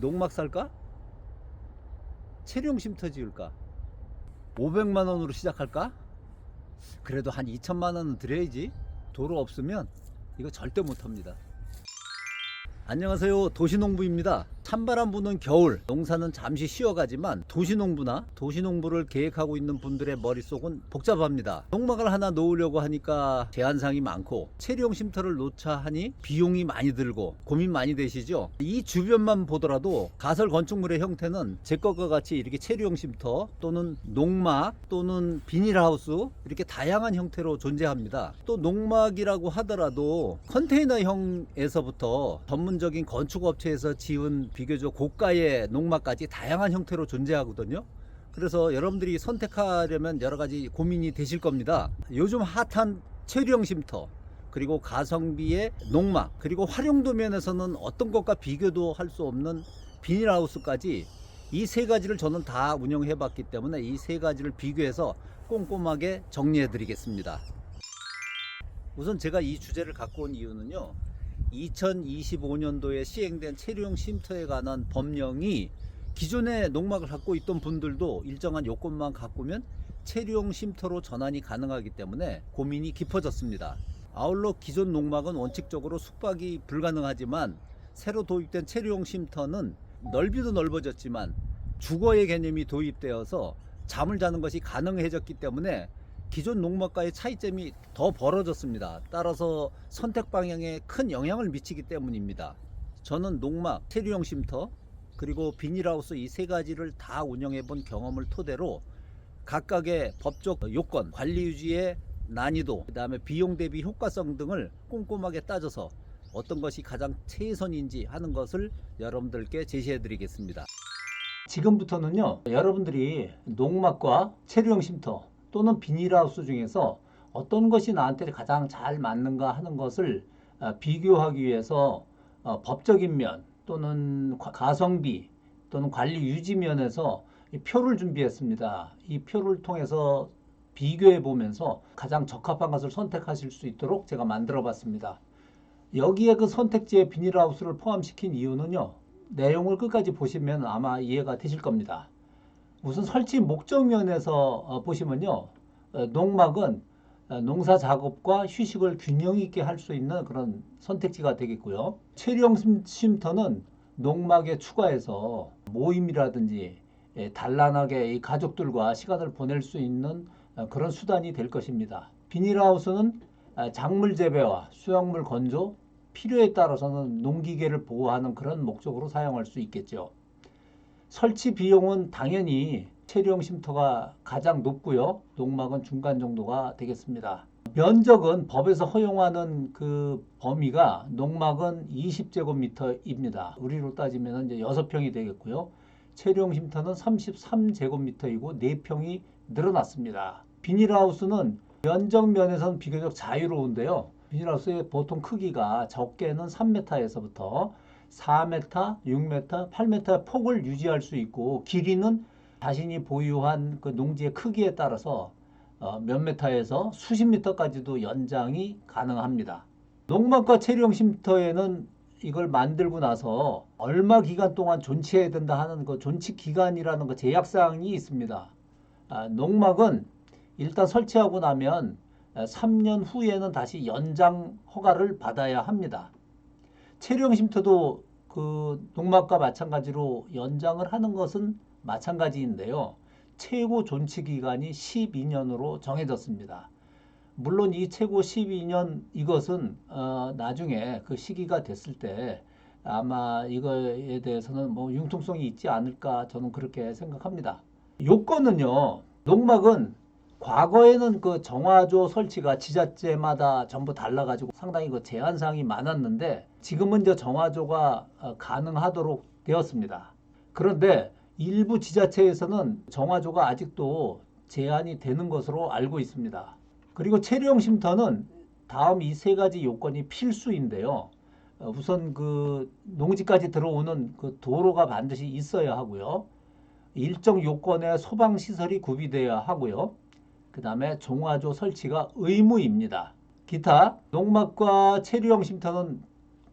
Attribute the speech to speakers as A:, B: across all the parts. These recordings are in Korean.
A: 농막 살까? 체류용 쉼터 지을까? 500만 원으로 시작할까? 그래도 한 2천만 원은 드려야지. 도로 없으면 이거 절대 못 합니다. 안녕하세요. 도시농부입니다. 찬바람 부는 겨울, 농사는 잠시 쉬어가지만 도시농부나 도시농부를 계획하고 있는 분들의 머릿속은 복잡합니다. 농막을 하나 놓으려고 하니까 제한상이 많고 체류용 쉼터를 놓자 하니 비용이 많이 들고 고민 많이 되시죠? 이 주변만 보더라도 가설 건축물의 형태는 제 것과 같이 이렇게 체류용 쉼터 또는 농막 또는 비닐하우스 이렇게 다양한 형태로 존재합니다. 또 농막이라고 하더라도 컨테이너형에서부터 전문 적인 건축업체에서 지은 비교적 고가의 농막까지 다양한 형태로 존재하거든요. 그래서 여러분들이 선택하려면 여러 가지 고민이 되실 겁니다. 요즘 핫한 체류형 쉼터 그리고 가성비의 농막 그리고 활용도 면에서는 어떤 것과 비교도 할 수 없는 비닐하우스까지 이 세 가지를 저는 다 운영해 봤기 때문에 이 세 가지를 비교해서 꼼꼼하게 정리해 드리겠습니다. 우선 제가 이 주제를 갖고 온 이유는요. 2025년도에 시행된 체류용 쉼터에 관한 법령이 기존에 농막을 갖고 있던 분들도 일정한 요건만 갖고면 체류용 쉼터로 전환이 가능하기 때문에 고민이 깊어졌습니다. 아울러 기존 농막은 원칙적으로 숙박이 불가능하지만 새로 도입된 체류용 쉼터는 넓이도 넓어졌지만 주거의 개념이 도입되어서 잠을 자는 것이 가능해졌기 때문에 기존 농막과의 차이점이 더 벌어졌습니다. 따라서 선택 방향에 큰 영향을 미치기 때문입니다. 저는 농막, 체류용 쉼터, 그리고 비닐하우스 이 세 가지를 다 운영해 본 경험을 토대로 각각의 법적 요건, 관리 유지의 난이도, 그다음에 비용 대비 효과성 등을 꼼꼼하게 따져서 어떤 것이 가장 최선인지 하는 것을 여러분들께 제시해 드리겠습니다. 지금부터는요, 여러분들이 농막과 체류용 쉼터 또는 비닐하우스 중에서 어떤 것이 나한테 가장 잘 맞는가 하는 것을 어, 비교하기 위해서 어, 법적인 면 또는 과- 가성비 또는 관리 유지 면에서 이 표를 준비했습니다. 이 표를 통해서 비교해 보면서 가장 적합한 것을 선택하실 수 있도록 제가 만들어 봤습니다. 여기에 그 선택지에 비닐하우스를 포함시킨 이유는요. 내용을 끝까지 보시면 아마 이해가 되실 겁니다. 우선 설치 목적 면에서 어, 보시면요. 어, 농막은 어, 농사 작업과 휴식을 균형 있게 할 수 있는 그런 선택지가 되겠고요. 체류용 쉼- 쉼터는 농막에 추가해서 모임이라든지 예, 단란하게 이 가족들과 시간을 보낼 수 있는 어, 그런 수단이 될 것입니다. 비닐하우스는 아, 작물 재배와 수확물 건조, 필요에 따라서는 농기계를 보호하는 그런 목적으로 사용할 수 있겠죠. 설치 비용은 당연히 체류용 쉼터가 가장 높고요. 농막은 중간 정도가 되겠습니다. 면적은 법에서 허용하는 그 범위가 농막은 20제곱미터입니다. 우리로 따지면 이제 6평이 되겠고요. 체류용 쉼터는 33제곱미터이고 4평이 늘어났습니다. 비닐하우스는 면적 면에서는 비교적 자유로운데요. 비닐하우스의 보통 크기가 적게는 3m에서부터 4m, 6m, 8m 폭을 유지할 수 있고 길이는 자신이 보유한 그 농지의 크기에 따라서 어, 몇 미터에서 수십 미터까지도 연장이 가능합니다. 농막과 체류용 쉼터에는 이걸 만들고 나서 얼마 기간 동안 존치해야 된다 하는 그 존치 기간이라는 그 제약 사항이 있습니다. 아, 농막은 일단 설치하고 나면 3년 후에는 다시 연장 허가를 받아야 합니다. 체류용 쉼터도 그 농막과 마찬가지로 연장을 하는 것은 마찬가지인데요. 최고 존치 기간이 12년으로 정해졌습니다. 물론 이 최고 12년 이것은 어, 나중에 그 시기가 됐을 때 아마 이거에 대해서는 뭐 융통성이 있지 않을까 저는 그렇게 생각합니다. 요건은요. 농막은 과거에는 그 정화조 설치가 지자체마다 전부 달라가지고 상당히 그 제한 사항이 많았는데 지금은 이제 정화조가 어, 가능하도록 되었습니다. 그런데 일부 지자체에서는 정화조가 아직도 제한이 되는 것으로 알고 있습니다. 그리고 체류용 쉼터는 다음 이 세 가지 요건이 필수인데요. 어, 우선 그 농지까지 들어오는 그 도로가 반드시 있어야 하고요. 일정 요건의 소방 시설이 구비되어야 하고요. 그 다음에 종화조 설치가 의무입니다. 기타 농막과 체류용 쉼터는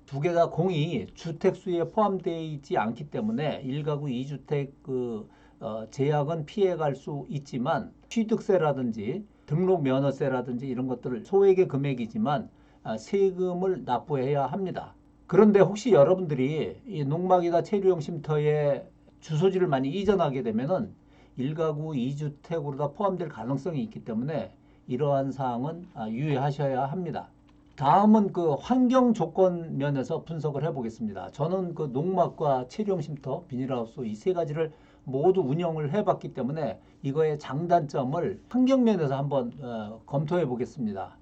A: 두개다 공이 주택 수에 포함되어 있지 않기 때문에 1가구 2주택 그 어, 제약은 피해갈 수 있지만 취득세라든지 등록 면허세라든지 이런 것들을 소액의 금액이지만 아, 세금을 납부해야 합니다. 그런데 혹시 여러분들이 이 농막이나 체류용 쉼터에 주소지를 많이 이전하게 되면은 1가구 2주택으로 다 포함될 가능성이 있기 때문에 이러한 사항은 아, 유의하셔야 합니다. 다음은 그 환경 조건 면에서 분석을 해보겠습니다. 저는 그 농막과 체류용 쉼터, 비닐하우스 이 세 가지를 모두 운영을 해봤기 때문에 이거의 장단점을 환경 면에서 한번 어, 검토해 보겠습니다.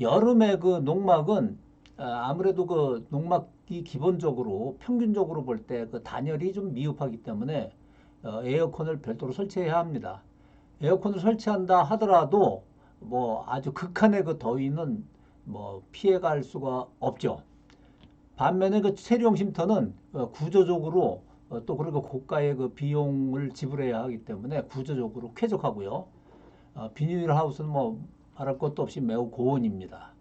A: 여름에 그 농막은 어, 아무래도 그 농막이 기본적으로 평균적으로 볼 때 그 단열이 좀 미흡하기 때문에 어, 에어컨을 별도로 설치해야 합니다. 에어컨을 설치한다 하더라도 뭐 아주 극한의 그 더위는 뭐 피해갈 수가 없죠. 반면에 그 체류용 쉼터는 어, 구조적으로 어, 또 그리고 고가의 그 비용을 지불해야 하기 때문에 구조적으로 쾌적하고요. 어, 비닐 하우스는 뭐 말할 것도 없이 매우 고온입니다.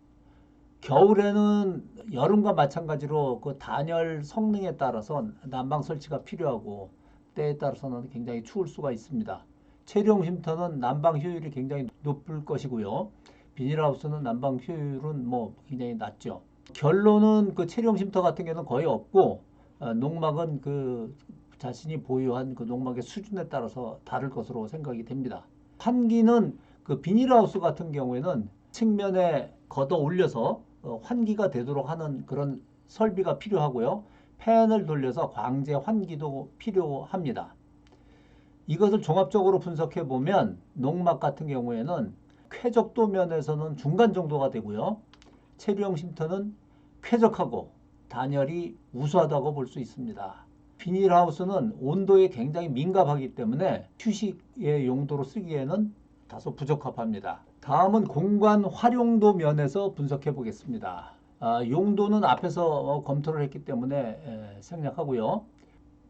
A: 겨울에는 여름과 마찬가지로 그 단열 성능에 따라서 난방 설치가 필요하고 때에 따라서는 굉장히 추울 수가 있습니다. 체류용 쉼터는 난방 효율이 굉장히 높을 것이고요. 비닐하우스는 난방 효율은 뭐 굉장히 낮죠. 결론은 그 체류용 쉼터 같은 경우는 거의 없고 어, 농막은 그 자신이 보유한 그 농막의 수준에 따라서 다를 것으로 생각이 됩니다. 환기는 그 비닐하우스 같은 경우에는 측면에 걷어 올려서 어, 환기가 되도록 하는 그런 설비가 필요하고요. 팬을 돌려서 광재 환기도 필요합니다. 이것을 종합적으로 분석해 보면 농막 같은 경우에는 쾌적도 면에서는 중간 정도가 되고요. 체류용 쉼터는 쾌적하고 단열이 우수하다고 볼 수 있습니다. 비닐하우스는 온도에 굉장히 민감하기 때문에 휴식의 용도로 쓰기에는 다소 부적합합니다. 다음은 공간 활용도 면에서 분석해 보겠습니다. 아, 용도는 앞에서 어, 검토를 했기 때문에 에, 생략하고요.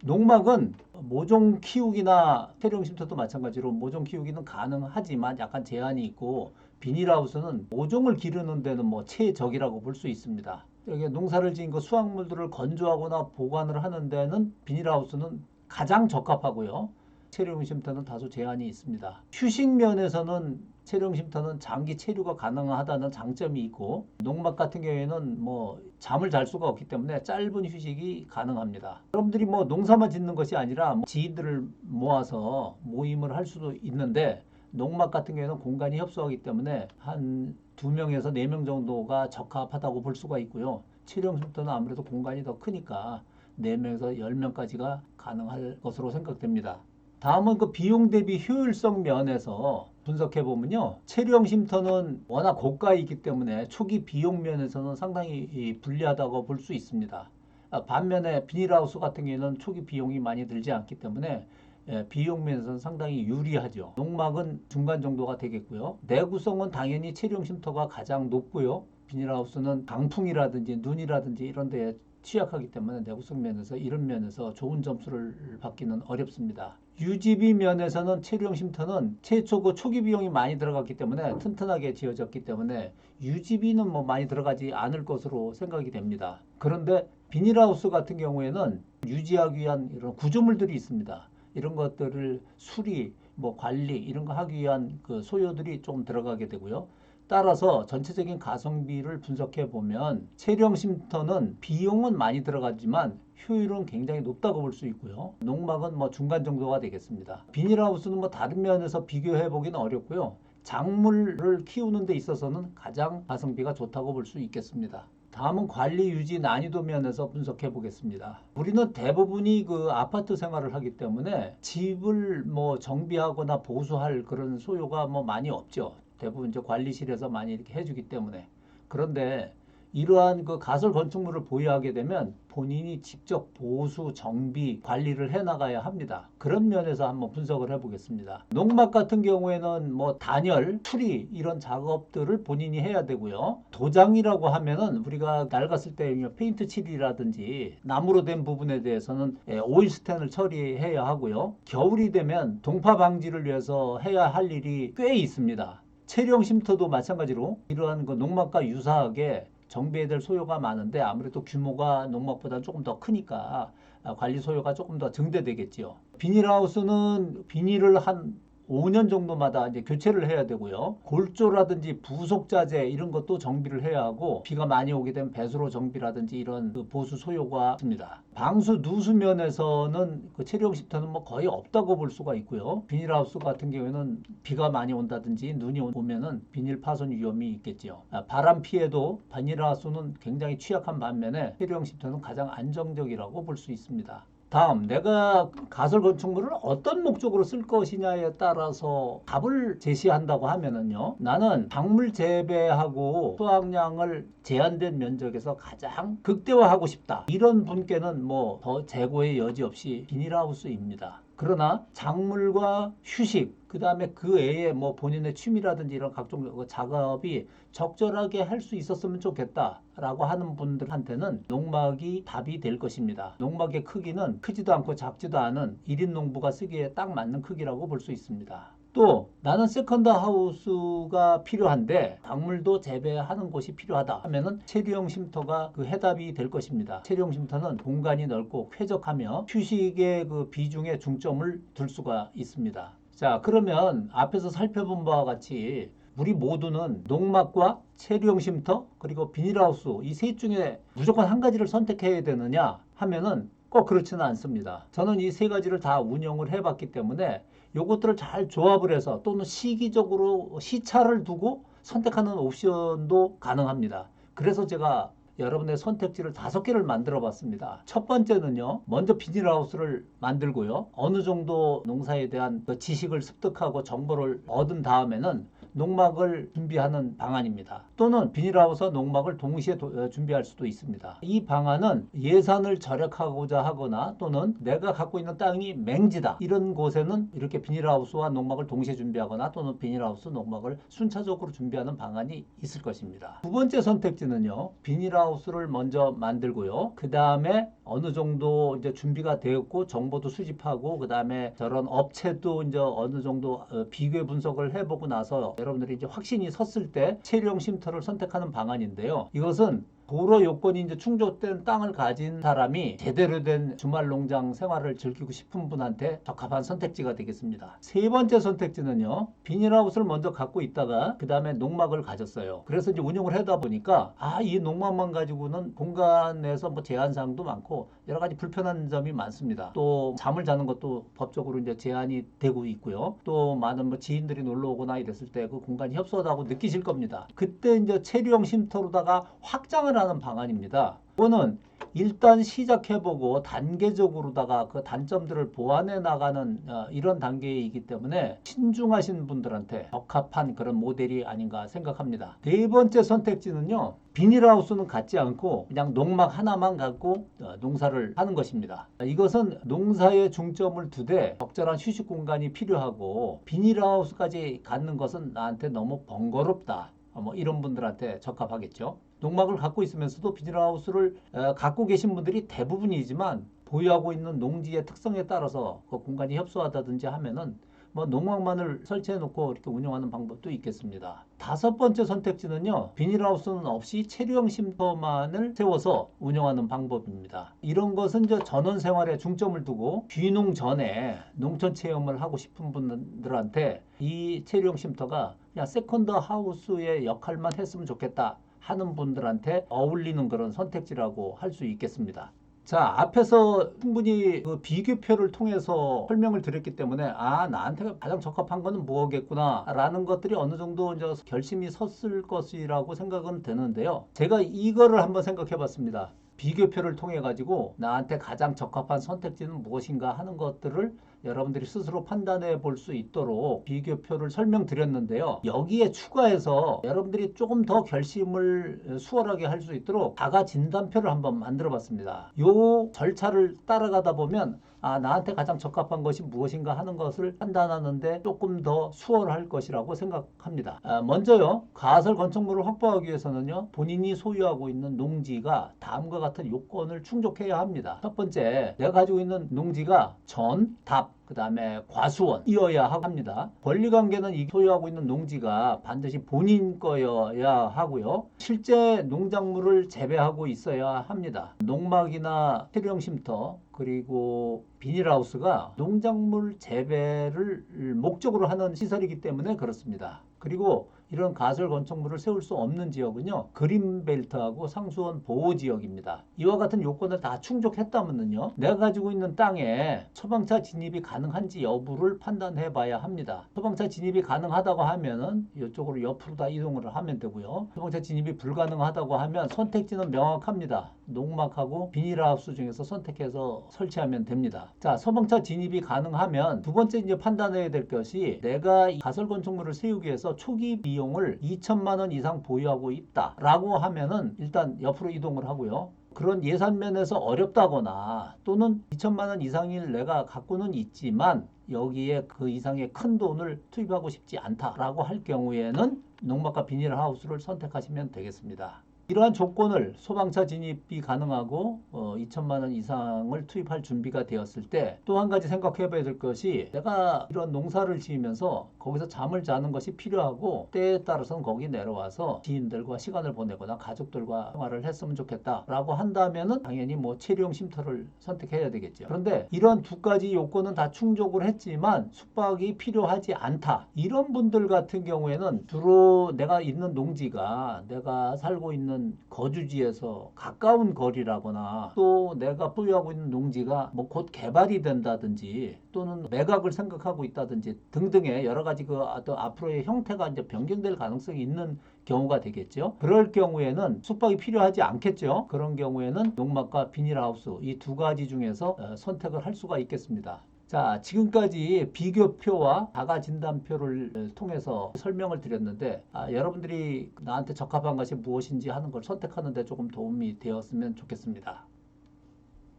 A: 농막은 모종 키우기나 태령 쉼터도 마찬가지로 모종 키우기는 가능하지만 약간 제한이 있고 비닐하우스는 모종을 기르는 데는 뭐 최적이라고 볼 수 있습니다. 여기 농사를 지은 그 수확물들을 건조하거나 보관을 하는 데는 비닐하우스는 가장 적합하고요. 체류용 쉼터는 다소 제한이 있습니다. 휴식 면에서는 체류용 쉼터는 장기 체류가 가능하다는 장점이 있고 농막 같은 경우에는 뭐 잠을 잘 수가 없기 때문에 짧은 휴식이 가능합니다. 여러분들이 뭐 농사만 짓는 것이 아니라 뭐 지인들을 모아서 모임을 할 수도 있는데 농막 같은 경우에는 공간이 협소하기 때문에 한 두 명에서 네 명 정도가 적합하다고 볼 수가 있고요. 체류용 쉼터는 아무래도 공간이 더 크니까 네명에서 10명까지가 가능할 것으로 생각됩니다. 다음은 그 비용 대비 효율성 면에서 분석해 보면요. 체류용 쉼터는 워낙 고가이기 때문에 초기 비용 면에서는 상당히 이 불리하다고 볼 수 있습니다. 아, 반면에 비닐하우스 같은 경우에는 초기 비용이 많이 들지 않기 때문에 예, 비용 면에서는 상당히 유리하죠. 농막은 중간 정도가 되겠고요. 내구성은 당연히 체류용 쉼터가 가장 높고요. 비닐하우스는 강풍이라든지 눈이라든지 이런 데에 취약하기 때문에 내구성 면에서 이런 면에서 좋은 점수를 받기는 어렵습니다. 유지비 면에서는 체류용 쉼터는 최초 그 초기 비용이 많이 들어갔기 때문에 튼튼하게 지어졌기 때문에 유지비는 뭐 많이 들어가지 않을 것으로 생각이 됩니다. 그런데 비닐하우스 같은 경우에는 유지하기 위한 이런 구조물들이 있습니다. 이런 것들을 수리, 뭐 관리 이런 거 하기 위한 그 소요들이 좀 들어가게 되고요. 따라서 전체적인 가성비를 분석해 보면 체류용 쉼터는 비용은 많이 들어가지만 효율은 굉장히 높다고 볼 수 있고요. 농막은 뭐 중간 정도가 되겠습니다. 비닐하우스는 뭐 다른 면에서 비교해 보기는 어렵고요. 작물을 키우는 데 있어서는 가장 가성비가 좋다고 볼 수 있겠습니다. 다음은 관리 유지 난이도 면에서 분석해 보겠습니다. 우리는 대부분이 그 아파트 생활을 하기 때문에 집을 뭐 정비하거나 보수할 그런 소요가 뭐 많이 없죠. 대부분 이제 관리실에서 많이 이렇게 해주기 때문에 그런데 이러한 그 가설 건축물을 보유하게 되면 본인이 직접 보수, 정비, 관리를 해 나가야 합니다. 그런 면에서 한번 분석을 해 보겠습니다. 농막 같은 경우에는 뭐 단열, 추리 이런 작업들을 본인이 해야 되고요. 도장이라고 하면은 우리가 낡았을 때 페인트 칠이라든지 나무로 된 부분에 대해서는 예, 오일 스텐을 처리해야 하고요. 겨울이 되면 동파 방지를 위해서 해야 할 일이 꽤 있습니다. 체류용 쉼터도 마찬가지로 이러한 그 농막과 유사하게 정비해야 될 소요가 많은데 아무래도 규모가 농막보다 조금 더 크니까 아, 관리 소요가 조금 더 증대되겠지요. 비닐하우스는 비닐을 한 5년 정도마다 이제 교체를 해야 되고요. 골조라든지 부속자재 이런 것도 정비를 해야 하고 비가 많이 오게 되면 배수로 정비라든지 이런 그 보수 소요가 있습니다. 방수 누수면에서는 그 체류용 시터는 뭐 거의 없다고 볼 수가 있고요. 비닐하우스 같은 경우에는 비가 많이 온다든지 눈이 오면은 비닐 파손 위험이 있겠죠. 아, 바람 피해도 비닐하우스는 굉장히 취약한 반면에 체류용 시터는 가장 안정적이라고 볼 수 있습니다. 다음 내가 가설 건축물을 어떤 목적으로 쓸 것이냐에 따라서 답을 제시한다고 하면은요 나는 작물 재배하고 수확량을 제한된 면적에서 가장 극대화하고 싶다. 이런 분께는 뭐 더 재고의 여지 없이 비닐하우스입니다 그러나 작물과 휴식 그 다음에 그 외에 뭐 본인의 취미라든지 이런 각종 그 작업이 적절하게 할 수 있었으면 좋겠다라고 하는 분들한테는 농막이 답이 될 것입니다. 농막의 크기는 크지도 않고 작지도 않은 1인 농부가 쓰기에 딱 맞는 크기라고 볼 수 있습니다. 또 나는 세컨드 하우스가 필요한데 작물도 재배하는 곳이 필요하다 하면은 체류용 쉼터가 그 해답이 될 것입니다. 체류용 쉼터는 공간이 넓고 쾌적하며 휴식의 그 비중에 중점을 둘 수가 있습니다. 자, 그러면 앞에서 살펴본 바와 같이 우리 모두는 농막과 체류용 쉼터 그리고 비닐하우스 이 셋 중에 무조건 한 가지를 선택해야 되느냐 하면은 꼭 그렇지는 않습니다. 저는 이 세 가지를 다 운영을 해봤기 때문에 요것들을 잘 조합을 해서 또는 시기적으로 시차를 두고 선택하는 옵션도 가능합니다. 그래서 제가 여러분의 선택지를 다섯 개를 만들어 봤습니다. 첫 번째는요, 먼저 비닐하우스를 만들고요. 어느 정도 농사에 대한 그 지식을 습득하고 정보를 얻은 다음에는 농막을 준비하는 방안입니다. 또는 비닐하우스 농막을 동시에 도- 어, 준비할 수도 있습니다. 이 방안은 예산을 절약하고자 하거나 또는 내가 갖고 있는 땅이 맹지다 이런 곳에는 이렇게 비닐하우스와 농막을 동시에 준비하거나 또는 비닐하우스 농막을 순차적으로 준비하는 방안이 있을 것입니다. 두 번째 선택지는요. 비닐하우스를 먼저 만들고요. 그 다음에 어느 정도 이제 준비가 되었고 정보도 수집하고 그 다음에 저런 업체도 이제 어느 정도 어, 비교 분석을 해보고 나서 여러분들이 이제 확신이 섰을 때 체류용 쉼터를 선택하는 방안인데요. 이것은 도로 요건이 이제 충족된 땅을 가진 사람이 제대로 된 주말 농장 생활을 즐기고 싶은 분한테 적합한 선택지가 되겠습니다. 세 번째 선택지는요. 비닐하우스를 먼저 갖고 있다가 그 다음에 농막을 가졌어요. 그래서 이제 운영을 하다 보니까 아 이 농막만 가지고는 공간에서 뭐 제한사항도 많고 여러 가지 불편한 점이 많습니다. 또 잠을 자는 것도 법적으로 이제 제한이 되고 있고요. 또 많은 뭐 지인들이 놀러 오거나 이랬을 때 그 공간이 협소하다고 느끼실 겁니다. 그때 이제 체류용 쉼터로다가 확장을 하는 방안입니다. 이거는 일단 시작해보고 단계적으로다가 그 단점들을 보완해 나가는 어, 이런 단계이기 때문에 신중하신 분들한테 적합한 그런 모델이 아닌가 생각합니다. 네 번째 선택지는요. 비닐하우스는 갖지 않고 그냥 농막 하나만 갖고 어, 농사를 하는 것입니다. 이것은 농사에 중점을 두되 적절한 휴식 공간이 필요하고 비닐하우스까지 갖는 것은 나한테 너무 번거롭다. 어, 뭐 이런 분들한테 적합하겠죠. 농막을 갖고 있으면서도 비닐하우스를 어, 갖고 계신 분들이 대부분이지만 보유하고 있는 농지의 특성에 따라서 그 공간이 협소하다든지 하면은 뭐 농막만을 설치해 놓고 이렇게 운영하는 방법도 있겠습니다. 다섯 번째 선택지는요. 비닐하우스는 없이 체류용 쉼터만을 세워서 운영하는 방법입니다. 이런 것은 이제 전원 생활에 중점을 두고 귀농 전에 농촌 체험을 하고 싶은 분들한테 이 체류용 쉼터가 그냥 세컨드 하우스의 역할만 했으면 좋겠다 하는 분들한테 어울리는 그런 선택지라고 할 수 있겠습니다. 자, 앞에서 충분히 그 비교표를 통해서 설명을 드렸기 때문에 아, 나한테 가장 적합한 거는 뭐겠구나 라는 것들이 어느 정도 이제 결심이 섰을 것이라고 생각은 되는데요. 제가 이거를 한번 생각해 봤습니다. 비교표를 통해 가지고 나한테 가장 적합한 선택지는 무엇인가 하는 것들을 여러분들이 스스로 판단해 볼 수 있도록 비교표를 설명드렸는데요. 여기에 추가해서 여러분들이 조금 더 결심을 수월하게 할 수 있도록 자가 진단표를 한번 만들어 봤습니다. 요 절차를 따라가다 보면 아, 나한테 가장 적합한 것이 무엇인가 하는 것을 판단하는데 조금 더 수월할 것이라고 생각합니다. 아, 먼저요, 가설 건축물을 확보하기 위해서는요, 본인이 소유하고 있는 농지가 다음과 같은 요건을 충족해야 합니다. 첫 번째, 내가 가지고 있는 농지가 전, 답, 그 다음에 과수원이어야 합니다. 권리관계는 이 소유하고 있는 농지가 반드시 본인 거여야 하고요. 실제 농작물을 재배하고 있어야 합니다. 농막이나 태령 쉼터 그리고 비닐하우스가 농작물 재배를 목적으로 하는 시설이기 때문에 그렇습니다. 그리고 이런 가설 건축물을 세울 수 없는 지역은요 그린벨트하고 상수원 보호 지역입니다. 이와 같은 요건을 다 충족했다면요 내가 가지고 있는 땅에 소방차 진입이 가능한지 여부를 판단해 봐야 합니다. 소방차 진입이 가능하다고 하면은 이쪽으로 옆으로 다 이동을 하면 되고요. 소방차 진입이 불가능하다고 하면 선택지는 명확합니다. 농막하고 비닐하우스 중에서 선택해서 설치하면 됩니다. 자, 소방차 진입이 가능하면 두 번째 이제 판단해야 될 것이 내가 이 가설 건축물을 세우기 위해서 초기 비용을 2천만 원 이상 보유하고 있다라고 하면은 일단 옆으로 이동을 하고요. 그런 예산 면에서 어렵다거나 또는 2천만 원 이상일 내가 갖고는 있지만 여기에 그 이상의 큰 돈을 투입하고 싶지 않다라고 할 경우에는 농막과 비닐하우스를 선택하시면 되겠습니다. 이러한 조건을 소방차 진입이 가능하고 어, 2천만 원 이상을 투입할 준비가 되었을 때 또 한 가지 생각해 봐야 될 것이 내가 이런 농사를 지으면서 거기서 잠을 자는 것이 필요하고 때에 따라서는 거기 내려와서 지인들과 시간을 보내거나 가족들과 생활을 했으면 좋겠다라고 한다면은 당연히 뭐 체류용 쉼터를 선택해야 되겠죠. 그런데 이런 두 가지 요건은 다 충족을 했지만 숙박이 필요하지 않다. 이런 분들 같은 경우에는 주로 내가 있는 농지가 내가 살고 있는 거주지에서 가까운 거리라거나 또 내가 보유하고 있는 농지가 뭐 곧 개발이 된다든지 또는 매각을 생각하고 있다든지 등등의 여러 가지 그 어떤 앞으로의 형태가 이제 변경될 가능성이 있는 경우가 되겠죠. 그럴 경우에는 숙박이 필요하지 않겠죠. 그런 경우에는 농막과 비닐하우스 이 두 가지 중에서 어, 선택을 할 수가 있겠습니다. 자, 지금까지 비교표와 자가 진단표를 통해서 설명을 드렸는데 아, 여러분들이 나한테 적합한 것이 무엇인지 하는 걸 선택하는 데 조금 도움이 되었으면 좋겠습니다.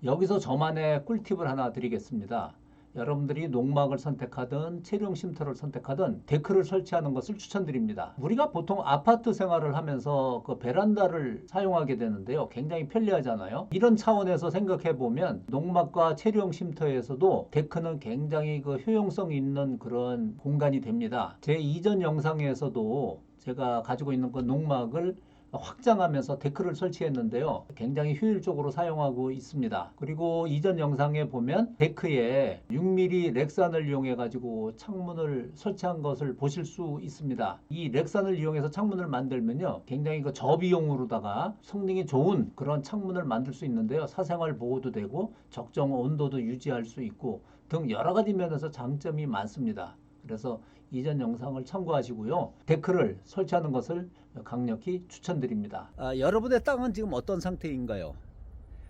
A: 여기서 저만의 꿀팁을 하나 드리겠습니다. 여러분들이 농막을 선택하든 체류용 쉼터를 선택하든 데크를 설치하는 것을 추천드립니다. 우리가 보통 아파트 생활을 하면서 그 베란다를 사용하게 되는데요. 굉장히 편리하잖아요. 이런 차원에서 생각해 보면 농막과 체류용 쉼터에서도 데크는 굉장히 그 효용성 있는 그런 공간이 됩니다. 제 이전 영상에서도 제가 가지고 있는 그 농막을 확장하면서 데크를 설치했는데요. 굉장히 효율적으로 사용하고 있습니다. 그리고 이전 영상에 보면 데크에 6mm 렉산을 이용해 가지고 창문을 설치한 것을 보실 수 있습니다. 이 렉산을 이용해서 창문을 만들면요. 굉장히 그 저비용으로다가 성능이 좋은 그런 창문을 만들 수 있는데요. 사생활 보호도 되고 적정 온도도 유지할 수 있고 등 여러 가지 면에서 장점이 많습니다. 그래서 이전 영상을 참고하시고요. 데크를 설치하는 것을 강력히 추천드립니다. 아, 여러분의 땅은 지금 어떤 상태인가요?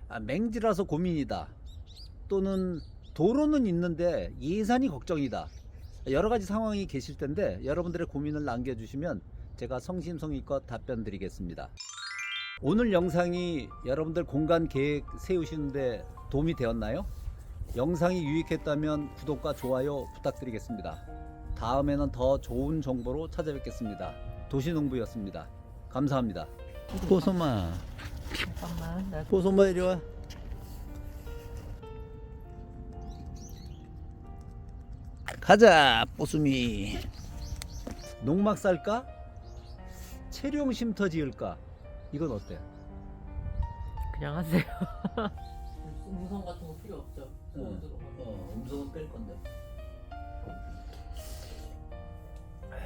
A: 아, 맹지라서 고민이다. 또는 도로는 있는데 예산이 걱정이다. 여러 가지 상황이 계실 텐데 여러분들의 고민을 남겨주시면 제가 성심성의껏 답변 드리겠습니다. 오늘 영상이 여러분들 공간 계획 세우시는데 도움이 되었나요? 영상이 유익했다면 구독과 좋아요 부탁드리겠습니다. 다음에는 더 좋은 정보로 찾아뵙겠습니다. 도시농부였습니다. 감사합니다. 고소마,
B: 잠깐만 나
A: 고소마 이리 와. 가자, 뽀수미. 농막 살까? 체룡 쉼터 지을까? 이건 어때?
B: 그냥 하세요. 우선 같은 거 필요 없죠.
A: 어, 음성은 뺄 건데.